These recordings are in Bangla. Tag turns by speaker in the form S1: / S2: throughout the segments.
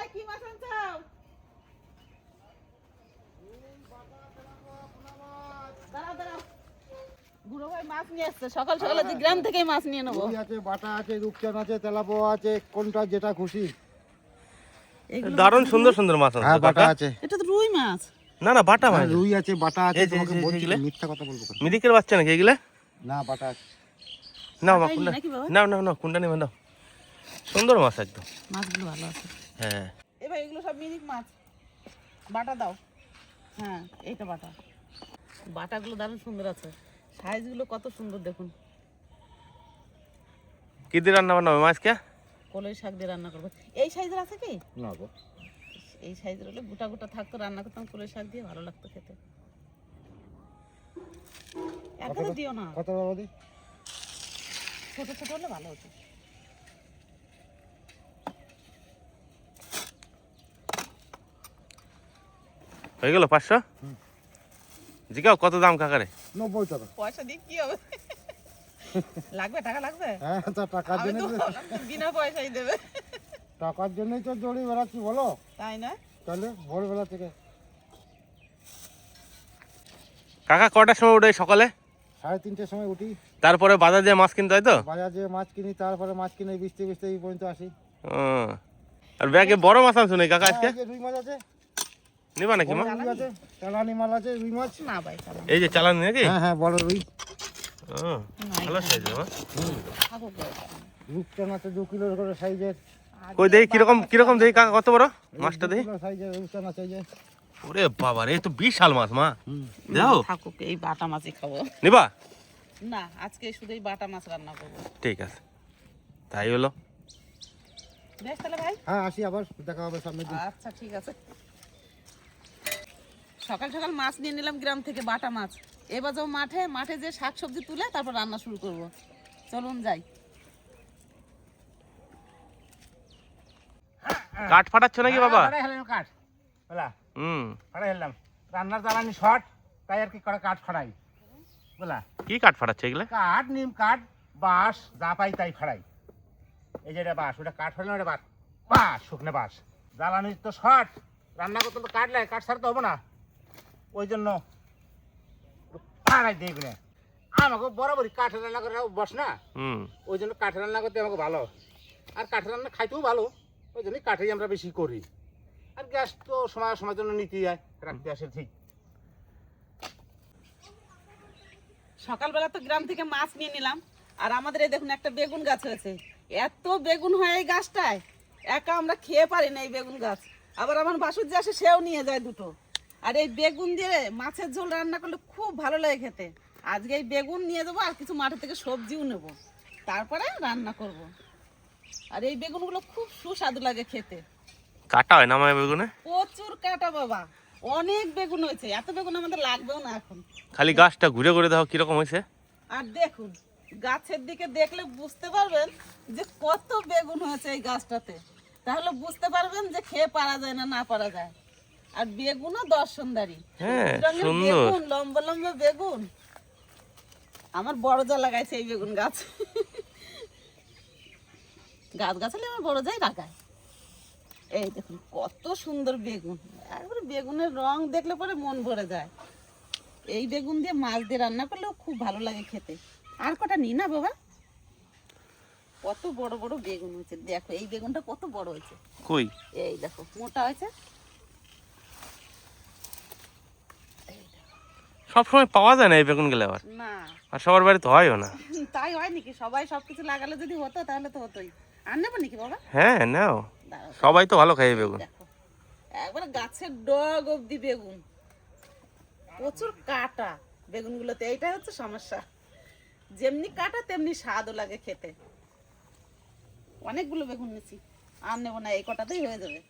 S1: ভাই কি মাছ আনছো দাঁড়াও দাঁড়াও। বুড়ো ভাই মাছ নিয়ে এসছে সকাল সকাল আজকে গ্রাম থেকেই মাছ নিয়ে নেব।
S2: আছে বাটা আছে রূপচান আছে তেলাপোয়া আছে কোনটা যেটা খুশি।
S3: দারুণ সুন্দর সুন্দর মাছ
S2: হ্যাঁ বাটা আছে।
S1: এটা তো রুই মাছ।
S3: না না বাটা মাছ।
S2: রুই আছে বাটা আছে তোমাকে বলছি মিথ্যা কথা বলব?
S3: মিরিকের বাচ্চা নাকি এগুলা?
S2: না বাটা আছে।
S3: কুন্ডা নেবে নাও। সুন্দর মাছ একদম।
S1: মাছগুলো ভালো আছে।
S3: হ্যাঁ।
S1: এবার এগুলো সব মিরিক মাছ। বাটা দাও। হ্যাঁ এইটা বাটা। বাটাগুলো দারুণ সুন্দর আছে। সাইজগুলো কত সুন্দর দেখুন।
S3: কি দিয়ে রান্না বান্না হবে মাছকে
S1: কলই শাক দিয়ে রান্না করব। এই সাইজের আছে কি?
S2: না গো।
S1: এই সাইজের হলে গোটা গোটা থাকতো রান্না করতাম কলই শাক দিয়ে ভালো লাগতো খেতে। একসাথে দিও না।
S2: কত বাবা দি
S1: ছোট ছোট হলে ভালো হতো।
S3: হয়ে গেল পাঁচশো জিগাও কত দাম কাকারে?
S2: নব্বই টাকা।
S1: পয়সা দিয়ে কি হবে? লাগবে টাকা লাগবে?
S2: হ্যাঁ তা টাকার জন্য
S1: তো ভাবলাম তো বিনা পয়সাই দেবে।
S2: টাকার জন্যই তো জড়ি বেড়াচ্ছি বলো?
S1: তাই না?
S2: তাহলে ভোরবেলা থেকে।
S3: কাকা কটার সময় উঠে সকালে?
S2: সাড়ে তিনটের সময় উঠি।
S3: তারপরে বাজার দিয়ে মাছ কিনতে হয় তো?
S2: বাজার যেয়ে মাছ কিনি তারপরে মাছ কিনে বিচতে বিচতে এই পর্যন্ত আসি।
S3: আর ব্যাগে বড় মাছ আনছো নাকি কাকা আজকে?
S2: হ্যাঁ, এই যে রুই মাছ আছে।
S3: নিবা নাকি মা?
S2: আছে চালানি মাল আছে রুই মাছ?
S1: না ভাই চালান।
S3: এই যে চালান নাকি?
S2: হ্যাঁ হ্যাঁ বড় রুই।
S3: ও, ভালো সাইজ মা।
S1: থাকুক
S2: রূপচান আছে দু কিলোর করে সাইজের।
S3: কই দেখি কীরকম কীরকম দেখি কাকা কত বড়? মাছটা দেখি
S2: সাইজের রূপচান আছে এই
S3: ওরে বাবা রে তো বিশাল মাছ মা। যাও।
S1: থাকুক এই বাটা মাছই খাব।
S3: নিবা?
S1: না আজকে শুধু এই বাটা মাছ রান্না করব।
S3: ঠিক আছে। তাই হলো।
S1: বেশ তাহলে ভাই।
S2: হ্যাঁ আসি আবার দেখা হবে সামনে দিন।
S1: আচ্ছা ঠিক আছে। সকাল সকাল মাছ নিয়ে নিলাম গ্রাম থেকে বাটা মাছ। এবার যাব মাঠে মাঠে যে শাক সবজি তুলে তারপর রান্না শুরু করব। চলুন যাই।
S3: কাঠ ফাটাচ্ছ নাকি বাবা?
S2: ফাড়াই কাঠ বলা
S3: হুম।
S2: ফাড়াই হলাম রান্নার জ্বালানি শর্ট তাই আর কি করে কাঠ ফাড়াই বলা
S3: কি কাঠ ফাটাচ্ছে এগুলা?
S2: কাঠ নিম কাঠ বাঁশ যা পাই তাই ফাড়াই এই যে এটা বাঁশ ওটা কাঠ ফাড়লাম এটা বাঁশ? বাঁশ শুকনো বাঁশ। জ্বালানি তো শর্ট রান্না করতে তো কাঠ লাগে কাঠ ছাড়তে হবে না। ওই জন্য ফাড়াই দেখবে না আমাকে বরাবরই কাঠ রান্না করে বস না? ওই জন্য কাঠে রান্না করতে আমাকে ভালো। আর কাঠে রান্না খাইতেও ভালো ওই জন্যই কাঠেই আমরা বেশি করি। আর গ্যাস তো সময় সময়ের জন্য নিতেই হয় রাখতে আসে ঠিক।
S1: সকালবেলা তো গ্রাম থেকে মাছ নিয়ে নিলাম আর আমাদের এই দেখুন একটা বেগুন গাছ হয়েছে। এত বেগুন হয় এই গাছটায় একা আমরা খেয়ে পারি না এই বেগুন গাছ। আবার আমার বাসুর যে আসে সেও নিয়ে যায় দুটো। আর এই বেগুন দিয়ে মাছের ঝোল রান্না করলে খুব ভালো লাগে খেতে। আজকে এই বেগুন নিয়ে যাব আর কিছু মাঠে থেকে সবজিও নেব। তারপরে রান্না করব। আর এই বেগুনগুলো খুব সুস্বাদু লাগে খেতে।
S3: কাটা হয় না আমার বেগুনে?
S1: প্রচুর কাটা বাবা। অনেক বেগুন হয়েছে। এত বেগুন আমাদের লাগবেও না এখন।
S3: খালি গাছটা ঘুরে ঘুরে দেখো কীরকম হয়েছে।
S1: আর দেখুন গাছের দিকে দেখলে বুঝতে পারবেন যে কত বেগুন হয়েছে এই গাছটাতে। তাহলে বুঝতে পারবেন যে খেয়ে পারা যায় না না পারা যায়। আর বেগুনও দর্শনদারি
S3: হ্যাঁ, সুন্দর।
S1: লম্বা লম্বা বেগুন। আমার বড় যা লাগাইছে এই বেগুন গাছ। গাছ গাছালে আমার বড় যাই লাগায়। এই দেখুন কত সুন্দর বেগুন। একবারে বেগুনের রং দেখলে পরে মন ভরে যায়। এই বেগুন দিয়ে মাছ দিয়ে রান্না করলেও খুব ভালো লাগে খেতে। আর কটা নি না বাবা? কত বড় বড় বেগুন হয়েছে। দেখো এই বেগুনটা কত বড় হয়েছে।
S3: কই?
S1: এই দেখো মোটা হয়েছে।
S3: সব সময় পাওয়া যায় না এই বেগুন গেলে আবার।
S1: না।
S3: আর সবার বাড়িতে হয়ও না।
S1: তাই হয় নাকি? সবাই সবকিছু লাগালে যদি হতো তাহলে তো হতোই। আর নেব নাকি বাবা?
S3: হ্যাঁ নাও। সবাই তো ভালো খায় বেগুন।
S1: একবারে গাছের ডগ অব্দি বেগুন। প্রচুর কাটা বেগুন বেগুনগুলোতে এইটাই হচ্ছে সমস্যা। যেমনি কাটা তেমনি স্বাদও লাগে খেতে। অনেকগুলো বেগুন নিয়েছি। আর নেব না এই কটাতেই হয়ে যাবে।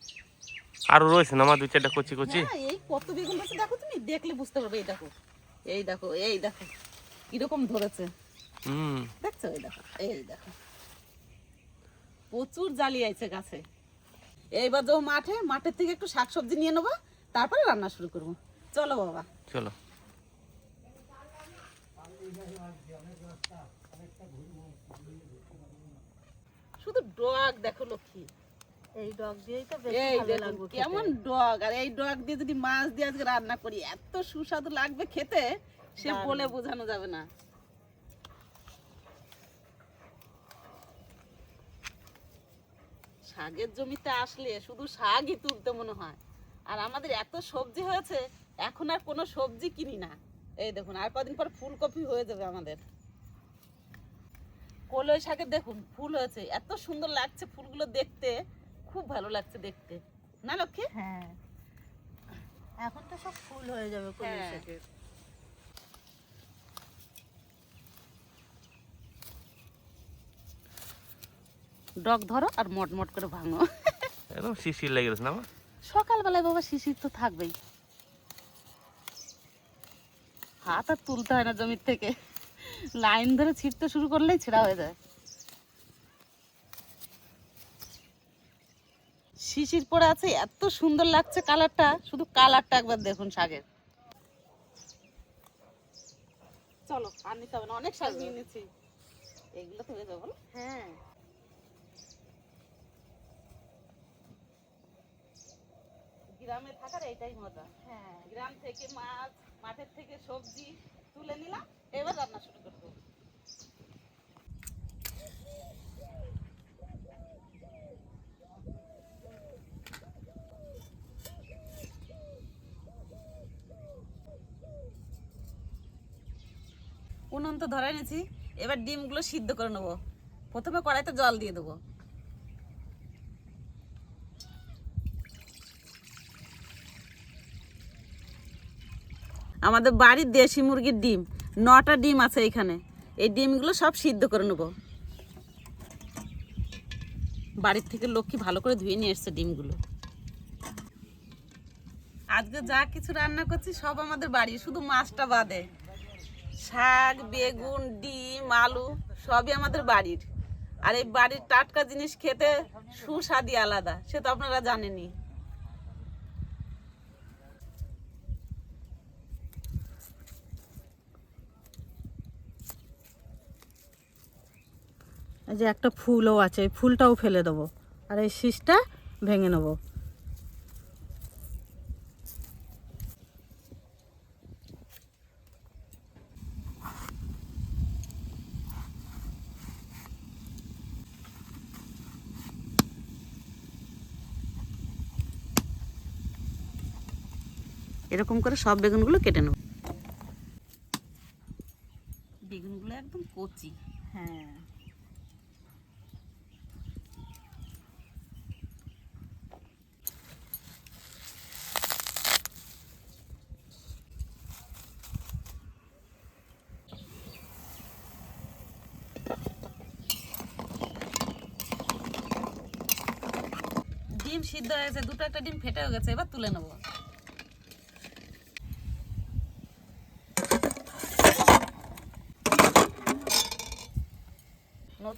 S3: আরও রয়েছে না আমার দুই চারটা কচি কচি?
S1: এই কত বেগুন আছে দেখো তুমি দেখলে বুঝতে পারবে এই দেখো। এই দেখো এই দেখো। কীরকম ধরেছে?
S3: হুম।
S1: দেখছ? এই দেখো এই দেখো। প্রচুর জালি গাছে। এইবার যাব মাঠে মাঠের থেকে একটু শাকসবজি নিয়ে নেব তারপরে রান্না শুরু করব। চলো বাবা।
S3: চলো।
S1: শুধু ডগ দেখো লক্ষ্মী।
S4: এই ডগ দিয়েই তো বেশি ভালো লাগবে
S1: কেমন ডগ। আর এই ডগ দিয়ে যদি মাছ দিয়ে আজকে রান্না করি এত সুস্বাদু লাগবে খেতে সে বলে বোঝানো যাবে না। শাকের জমিতে আসলে শুধু শাকই তুলতে মনে হয়। আর আমাদের এত সবজি হয়েছে এখন আর কোনো সবজি কিনি না। এই দেখুন আর কদিন পর ফুলকপি হয়ে যাবে আমাদের। কলই শাকের দেখুন ফুল হয়েছে এত সুন্দর লাগছে ফুলগুলো দেখতে। খুব ভালো লাগছে দেখতে। না লক্ষ্মী?
S4: হ্যাঁ। এখন তো সব ফুল হয়ে যাবে
S1: হ্যাঁ।
S4: শাকের
S1: ডগ ধরো আর মটমট করে ভাঙো।
S5: একদম শিশির লেগে গেছে না?
S1: সকালবেলায় বাবা শিশির তো থাকবেই। হাত আর তুলতে হয় না জমির থেকে। লাইন ধরে ছিটতে শুরু করলেই ছেঁড়া হয়ে যায়। শিশির পড়ে আছে এত সুন্দর লাগছে কালারটা। শুধু কালারটা একবার দেখুন শাকের। চলো আর নিতে হবে না অনেক শাক নিয়ে নিচ্ছি এগুলো তো হয়ে যাবে
S4: হ্যাঁ।
S1: গ্রামে থাকার এইটাই মজা।
S4: হ্যাঁ।
S1: গ্রাম থেকে মাছ মাঠের থেকে সবজি তুলে নিলাম এবার রান্না শুরু করব উনুন তো ধরে নিয়েছি এবার ডিমগুলো সিদ্ধ করে নেব। প্রথমে কড়াইতে জল দিয়ে দেবো। আমাদের বাড়ির দেশি মুরগির ডিম, নটা ডিম আছে এখানে। এই ডিমগুলো সব সিদ্ধ করে নেব। বাড়ির থেকে লক্ষ্মী ভালো করে ধুয়ে নিয়ে এসছে ডিমগুলো। আজকে যা কিছু রান্না করছি সব আমাদের বাড়ি শুধু মাছটা বাদে। শাক, বেগুন, ডিম, আলু, সবই আমাদের বাড়ির। আর এই বাড়ির টাটকা জিনিস খেতে সুস্বাদই আলাদা, সে তো আপনারা জানেনই।
S4: এই যে একটা ফুলও আছে ফুলটাও ফেলে দেবো। আর এই শীষটা ভেঙে নেব।
S1: এরকম করে সব বেগুনগুলো কেটে নেব। বেগুনগুলো একদম কচি।
S4: হ্যাঁ।
S1: ডিম সিদ্ধ হয়ে গেছে দুটো একটা ডিম ফেটে গেছে এবার তুলে নেব।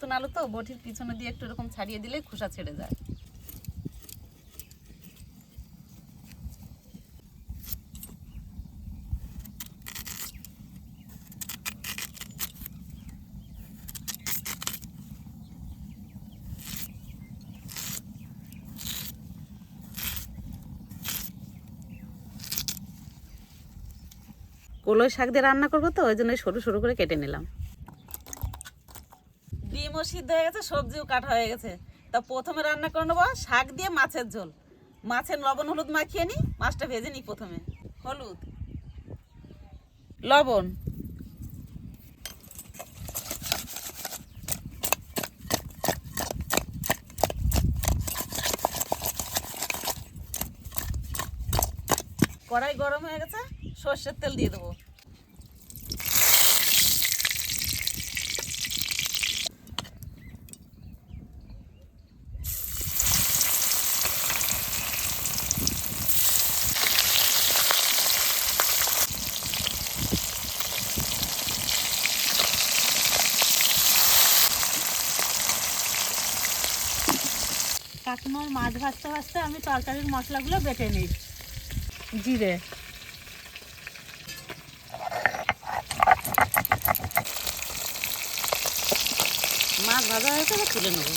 S1: নতুন আলু তো, বটির পিছনে দিয়ে একটু এরকম ছাড়িয়ে দিলে খোসা ছেড়ে যায়। কলই শাক দিয়ে রান্না করব তো, ওই জন্য সরু সরু করে কেটে নিলাম। সিদ্ধ হয়ে গেছে, সবজিও কাটা হয়ে গেছে। তা প্রথমে রান্না করে নেব শাক দিয়ে মাছের ঝোল। মাছের লবণ, হলুদ মাখিয়ে নিই, মাছটা ভেজে নিই প্রথমে। হলুদ। লবণ। কড়াই গরম হয়ে গেছে, সর্ষের তেল দিয়ে দেবো।
S4: আমার মাছ ভাজতে ভাজতে আমি তরকারির মশলাগুলো বেটে নিই। জিরে
S1: মাছ ভাজা হয়েছে আমি তুলে নেব।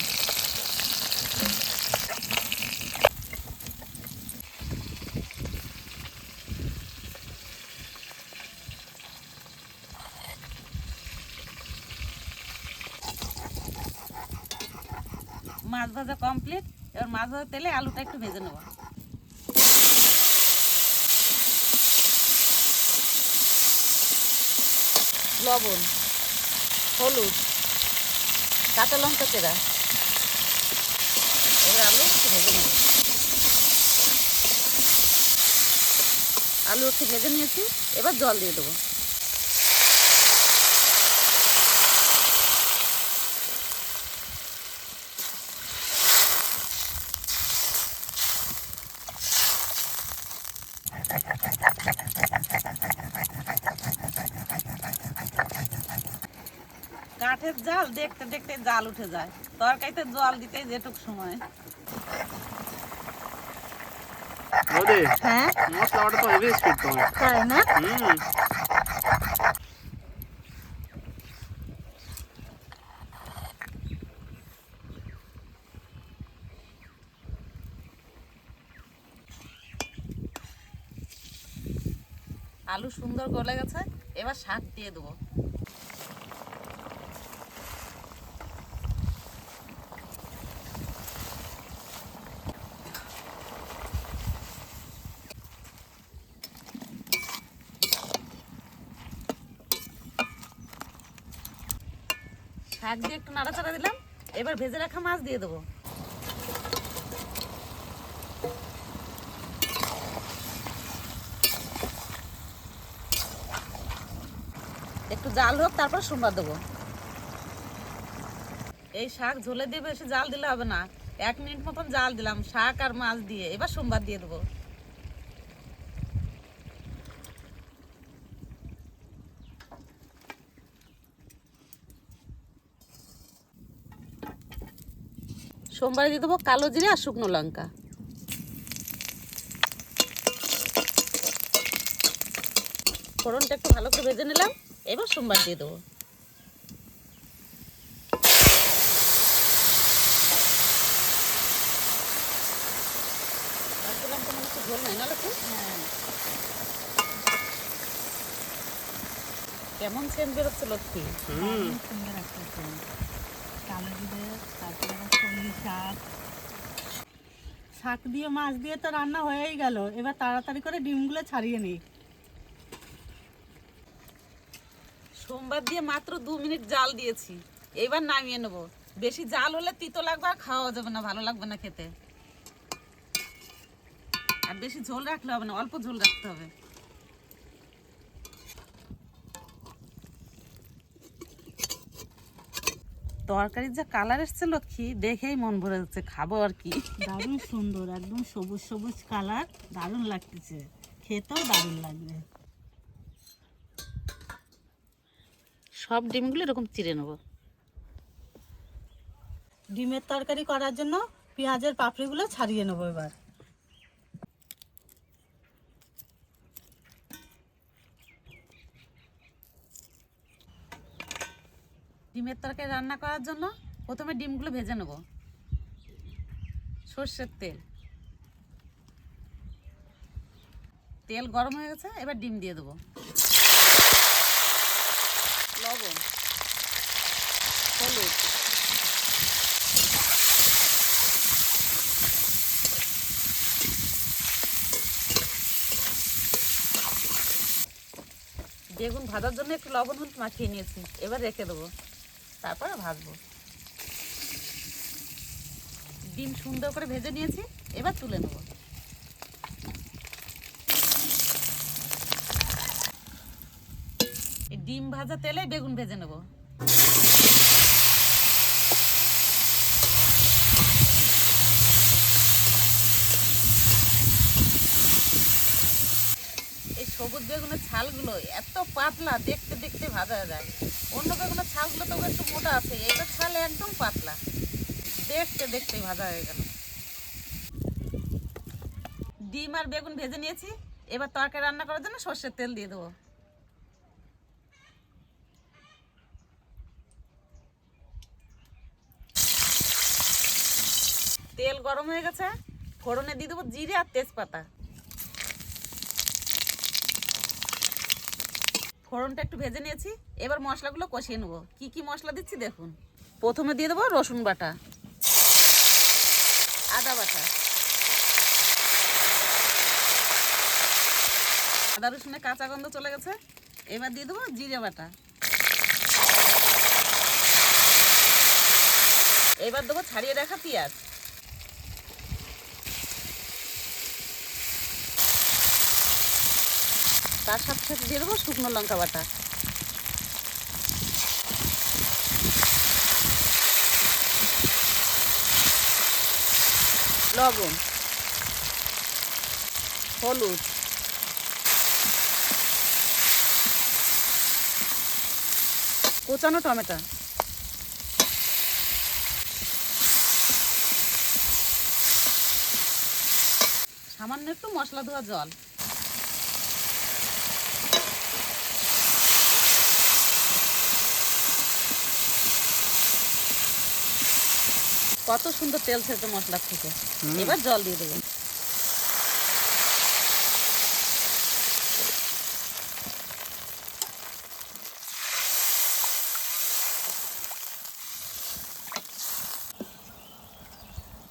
S1: মাছ ভাজা কমপ্লিট। এবার মাছ ভাজা তেলে আলুটা একটু ভেজে নেব। লবণ, হলুদ, কাঁচা লঙ্কা চেরা। এবার আলু একটু ভেজে নেব। আলু একটু ভেজে নিয়েছি, এবার জল দিয়ে দেবো। জাল দেখতে দেখতে জাল উঠে যায়। তরকারিতে জল দিতে যেটুক সময়।
S4: হ্যাঁ?
S5: মশলাটা তো হেভি স্পিড তোমার
S4: তাই না?
S5: হুম।
S1: আলু সুন্দর গলে গেছে এবার শাক দিয়ে দেবো। শাক দিয়ে একটু নাড়াচাড়া দিলাম। এবার ভেজে রাখা মাছ দিয়ে দেবো। একটু জাল হোক, তারপর সোমবার দেবো। এই শাক ঝোলে দিয়ে বেশি জাল দিলে হবে না। এক মিনিট মতন জাল দিলাম, শাক আর মাছ দিয়ে। এবার সোমবার দিয়ে দেবো। সোমবারে দিয়ে দেবো কালো জিরে আর শুকনো লঙ্কা ফোড়নটা একটু ভালো করে ভেজে নিলাম এবার সোমবার দিয়ে দেবো ঝোল নাই না লক্ষ্মী? কেমন সেন্ট বেরোচ্ছে লক্ষ্মী
S5: হুম
S4: সুন্দর একটা। শাক। শাক দিয়ে, মাছ দিয়ে তো রান্না হয়েই গেল। এবার তাড়াতাড়ি করে ডিমগুলো ছাড়িয়ে নিই।
S1: সোমবার দিয়ে মাত্র দু মিনিট জাল দিয়েছি। এবার নামিয়ে নেব। বেশি জাল হলে তিতো লাগবে আর খাওয়া যাবে না, ভালো লাগবে না খেতে। আর বেশি ঝোল রাখলে হবে না, অল্প ঝোল রাখতে হবে। তরকারির যা কালার এসছে লক্ষ্মী দেখেই মন ভরে যাচ্ছে খাব আর কি।
S4: দারুণ সুন্দর একদম সবুজ সবুজ কালার দারুণ লাগতেছে। খেতেও দারুণ লাগবে।
S1: সব ডিমগুলো এরকম চিড়ে নেব।
S4: ডিমের তরকারি করার জন্য পেঁয়াজের পাপড়িগুলো ছাড়িয়ে নেব এবার।
S1: ডিমের তরকারি রান্না করার জন্য প্রথমে ডিমগুলো ভেজে নেব। সর্ষের তেল। তেল গরম হয়ে গেছে, এবার ডিম দিয়ে দেবো। লবণ। হলুদ। বেগুন ভাজার জন্য একটু লবণ হলুদ মাখিয়ে নিয়েছি, এবার রেখে দেবো। তারপরে ভাজবো। ডিম সুন্দর করে ভেজে নিয়েছি, এবার তুলে নেব। ডিম ভাজা তেলে বেগুন ভেজে নেব। এই সবুজ বেগুনের ছালগুলো এত পাতলা, দেখতে দেখতে ভাজা যায়। অন্য বেগুনের ছালগুলো তো একটু মোটা আছে এইটার ছাল একদম পাতলা। দেখতে দেখতেই ভাজা হয়ে গেল। ডিম আর বেগুন ভেজে নিয়েছি, এবার তরকারি রান্না করার জন্য সর্ষের তেল দিয়ে দেবো। তেল গরম হয়ে গেছে, ফোড়নে দিয়ে দেবো জিরে আর তেজপাতা। ফোড়নটা একটু ভেজে নিয়েছি। এবার মশলাগুলো কষিয়ে নেব। কি কি মশলা দিচ্ছি দেখুন। প্রথমে দিয়ে দেবো রসুন বাটা। আদা বাটা। আদা রসুনের কাঁচা গন্ধ চলে গেছে। এবার দিয়ে দেবো জিরে বাটা। এবার দেবো ছাড়িয়ে রাখা পেঁয়াজ। তার সাথে সাথে দিয়ে দেবো শুকনো লঙ্কা বাটা। লবণ, হলুদ। কোচানো টমেটো। সামান্য একটু মশলা ধোয়া জল। কত সুন্দর তেল ছেড়েছে মশলার থেকে। এবার জল দিয়ে দেবেন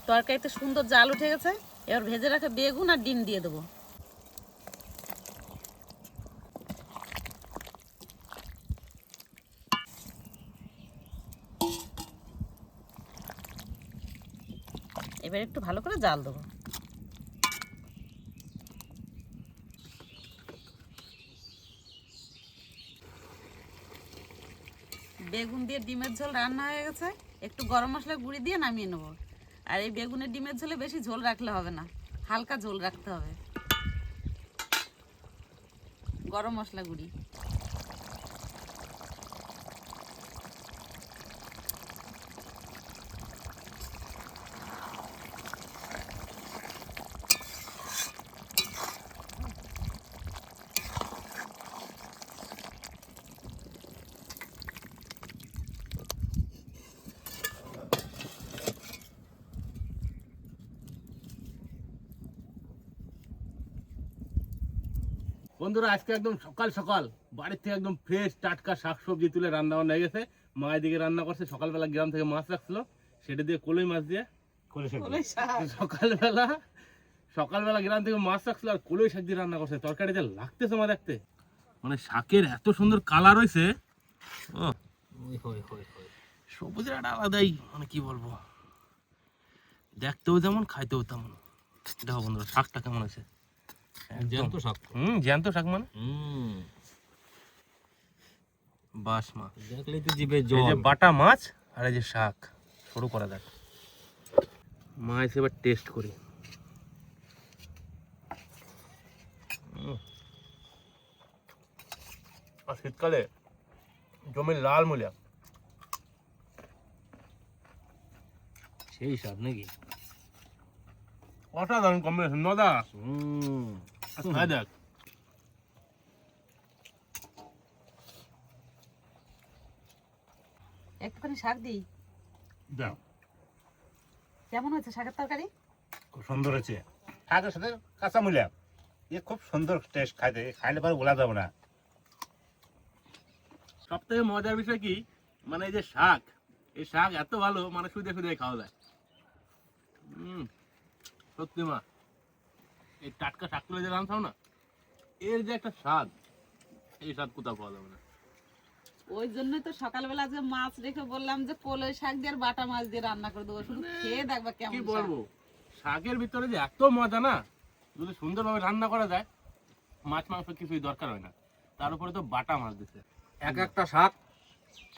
S1: তরকারিতে সুন্দর জাল উঠে গেছে। এবার ভেজে রাখা বেগুন আর ডিম দিয়ে দেবো। এবার একটু ভালো করে জাল দেবো। বেগুন দিয়ে ডিমের ঝোল রান্না হয়ে গেছে। একটু গরম মশলা গুঁড়ি দিয়ে নামিয়ে নেব। আর এই বেগুনের ডিমের ঝোলে বেশি ঝোল রাখলে হবে না, হালকা ঝোল রাখতে হবে। গরম মশলা গুঁড়ি।
S5: বন্ধুরা আজকে একদম সকাল সকাল বাড়ির থেকে একদম ফ্রেশ টাটকা শাকসবজি তুলে রান্না বান্না হয়ে গেছে। মায়ের দিকে রান্না করছে সকালবেলা গ্রাম থেকে মাছ রাখছিল। সেটা দিয়ে কলই মাছ দিয়ে। সকালবেলা সকালবেলা গ্রাম থেকে মাছ রাখছিল আর কলই শাক দিয়ে রান্না করছে। তরকারিতে লাগতেছে মা দেখতে। মানে শাকের এত সুন্দর কালার হয়েছে ও সবুজের একটা আলাদাই মানে কি বলব? দেখতেও যেমন খাইতেও তেমন। দেখো বন্ধুরা শাকটা কেমন আছে জ্যান্ত শাক। হুম জ্যান্ত শাক মানে? বাস মা
S6: দেখলেই তো জিভে
S5: এই যে বাটা মাছ আর এই যে শাক শুরু করা যাক। মা এসে এবার টেস্ট করি। আর শীতকালে জমির লাল মূলা।
S6: সেই স্বাদ নাকি?
S5: অসাধারণ কম্বিনেশন নদা
S6: হুম।
S5: খাই দেখ।
S1: একটুখানি শাক দিই?
S7: দাও।
S1: কেমন হয়েছে শাকের তরকারি?
S7: খুব সুন্দর হয়েছে। শাকের সাথে কাঁচা মূলা। এ খুব সুন্দর টেস্ট খাইতে। খাইলে পরে বলা যাবে না।
S5: সব থেকে মজার বিষয় কি? মানে এই যে শাক এই শাক এত ভালো মানে শুধু শুধু খাওয়া যায়। হুম। সত্যি মা। এই টাটকা শাক তুলে যে রান্ধাও না এর যে একটা স্বাদ এই স্বাদ কোথাও পাওয়া যাবে না।
S1: ওই জন্যই তো সকালবেলা যে মাছ রেখে বললাম যে কলই শাক দিয়ে বাটা মাছ দিয়ে রান্না করে দেবো। শুধু খেয়ে দেখবা কেমন
S5: কি বলব? শাকের ভিতরে যে এত মজা না যদি সুন্দরভাবে রান্না করা যায় মাছ মাংস কিছুই দরকার হয় না। তার উপরে তো বাটা মাছ দিছে।
S6: এক একটা শাক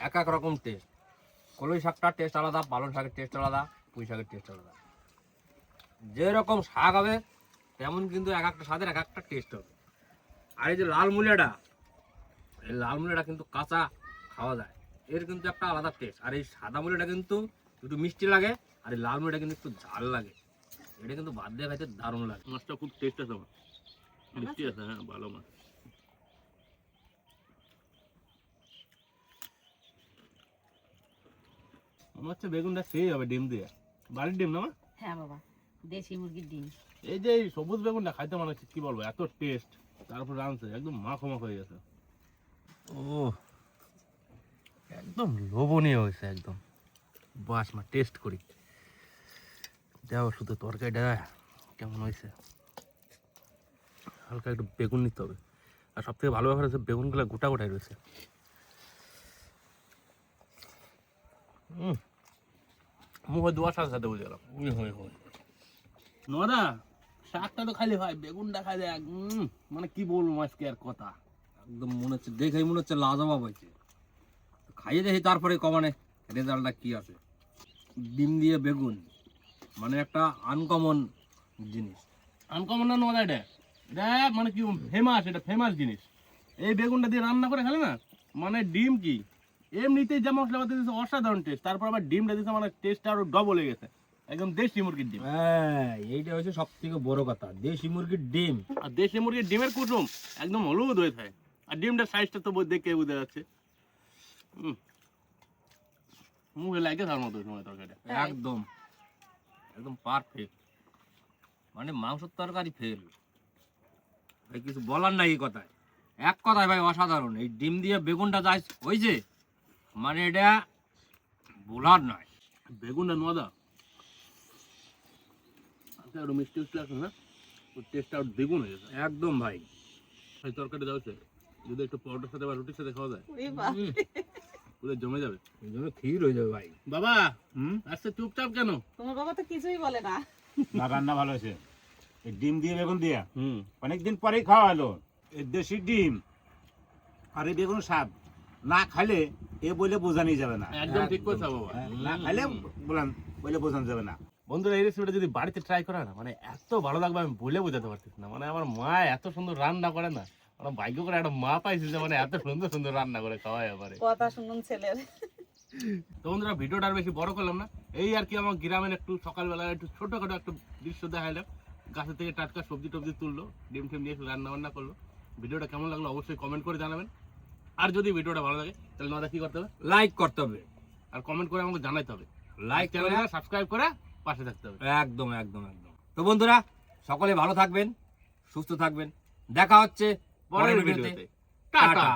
S6: এক এক রকম টেস্ট কলই শাকটার টেস্ট আলাদা পালং শাকের টেস্ট আলাদা পুঁই শাকের টেস্ট আলাদা। যেরকম শাক হবে তেমন কিন্তু এক একটা স্বাদের এক একটা টেস্ট হবে। আর এই যে লাল মূলাটা এই লাল মূলাটা কিন্তু কাঁচা খাওয়া যায়। এর কিন্তু একটা আলাদা টেস্ট আর এই সাদা মূলাটা কিন্তু একটু মিষ্টি লাগে আর এই লাল মূলাটা কিন্তু একটু ঝাল লাগে। এটা কিন্তু বাদ দিয়ে খাইতে দারুণ লাগে।
S5: মাছটা খুব টেস্ট আছে আমার। মিষ্টি আছে? হ্যাঁ ভালো মাছ। আমার হচ্ছে বেগুনটা সেই হবে ডিম দিয়ে। বাড়ির ডিম না
S1: হ্যাঁ বাবা। দেশি মুরগির ডিম।
S5: এই যে এই সবুজ বেগুনটা খাইতে মনে হচ্ছে কি বলব এত টেস্ট তারপর রাঁধছে একদম মাখো মাখো হয়ে গেছে। ও একদম লোভনীয় হয়েছে একদম। বাস মা টেস্ট করি। দেখো শুধু তরকারিটা কেমন হয়েছে? হালকা একটু বেগুন নিতে হবে। আর সব থেকে ভালো ব্যাপার হচ্ছে বেগুনগুলো গোটা গোটাই রয়েছে। হুম মুখে দুয়ার সাথে সাথে বুঝে গেলাম। উই হই হই নদা শাকটা তো খালি হয়, বেগুনটা খালি একদম মানে কি বলব আজকে আর কথা?
S6: একদম মনে হচ্ছে, দেখেই মনে হচ্ছে লাজবাব হয়েছে। খাইয়ে দেখি তারপরে কমানে রেজাল্টটা কি আছে। ডিম দিয়ে বেগুন মানে একটা আনকমন জিনিস।
S5: আনকমন না নদা এটা? এটা মানে কি ফেমাস এটা ফেমাস জিনিস। এই বেগুনটা দিয়ে রান্না করে খেলে না? মানে ডিম কি? এমনিতেই যা মশলা দিয়েছে অসাধারণ টেস্ট তারপর আবার ডিমটা দিয়েছে মানে টেস্টটা আরও ডবল হয়ে গেছে। একদম দেশি মুরগির ডিম।
S6: হ্যাঁ এইটা হচ্ছে সব থেকে বড় কথা দেশি মুরগির ডিম।
S5: আর দেশি মুরগির ডিমের কুসুম একদম হলুদ হয়ে থাকে। আর ডিমটার সাইজটা তো দেখে বোঝা যাচ্ছে। হুম মুখে লাগে তার মতো সময় তরকারিটা।
S6: একদম। একদম পারফেক্ট মানে মাংসের তরকারি ফেল ভাই কিছু বলার নাই এই কথায়। এক কথায় ভাই অসাধারণ। এই ডিম দিয়ে বেগুনটা যাই হয়েছে মানে এটা বলার নয়।
S5: বেগুনটা নদা একটু মিষ্টি মিষ্টি লাগছে না ওর টেস্টটা আর দ্বিগুণ হয়ে গেছে
S6: একদম ভাই।
S5: এই তরকারি যাচ্ছে যদি একটু পরোটার সাথে বা রুটির সাথে খাওয়া যায় পুরো জমে যাবে।
S6: জন্য ক্ষীর হয়ে যাবে ভাই।
S5: বাবা
S7: হুম?
S5: আচ্ছা চুপচাপ কেন?
S1: তোমার বাবা তো কিছুই বলে না।
S7: না রান্না ভালো হয়েছে। ডিম দিয়ে বেগুন দিয়া।
S5: হুম।
S7: অনেকদিন পরেই খাওয়া হলো। এই দেশি ডিম আর এই বেগুন স্বাদ না খাইলে এ বলে বোঝানি যাবে না।
S5: একদম ঠিক কথা বাবা।
S7: না খাইলে বলান বলে বোঝানো যাবে না।
S5: বন্ধুরা এই রেসিপিটা যদি বাড়িতে ট্রাই করা না মানে এত ভালো লাগবে আমি বলে বোঝাতে পারতেছি না। মানে আমার মা এত সুন্দর রান্না করে না আমার ভাগ্য করে একটা মা পাইছি যে মানে এত সুন্দর সুন্দর রান্না করে খাওয়াই পারে
S1: কথা শুনুন ছেলের।
S5: তো বন্ধুরা ভিডিওটা আর বেশি বড় করলাম না। এই আর কি আমার গ্রামের একটু সকালবেলা একটু ছোটখাটো একটা দৃশ্য দেখাইলাম। গাছের থেকে টাটকা সবজি টবজি তুললো ডিম টিম দিয়ে একটু রান্না বান্না করল। ভিডিওটা কেমন লাগল অবশ্যই কমেন্ট করে জানাবেন। আর যদি ভিডিওটা ভালো লাগে তাহলে নদা কি করতে হবে?
S6: লাইক করতে হবে।
S5: আর কমেন্ট করে আমাকে জানাইতে হবে।
S6: লাইক
S5: চ্যানেলটা সাবস্ক্রাইব করে। পাশে থাকতে হবে।
S6: একদম একদম একদম। তো বন্ধুরা সকলে ভালো থাকবেন সুস্থ থাকবেন। দেখা হচ্ছে
S5: পরের ভিডিওতে।
S6: টাটা।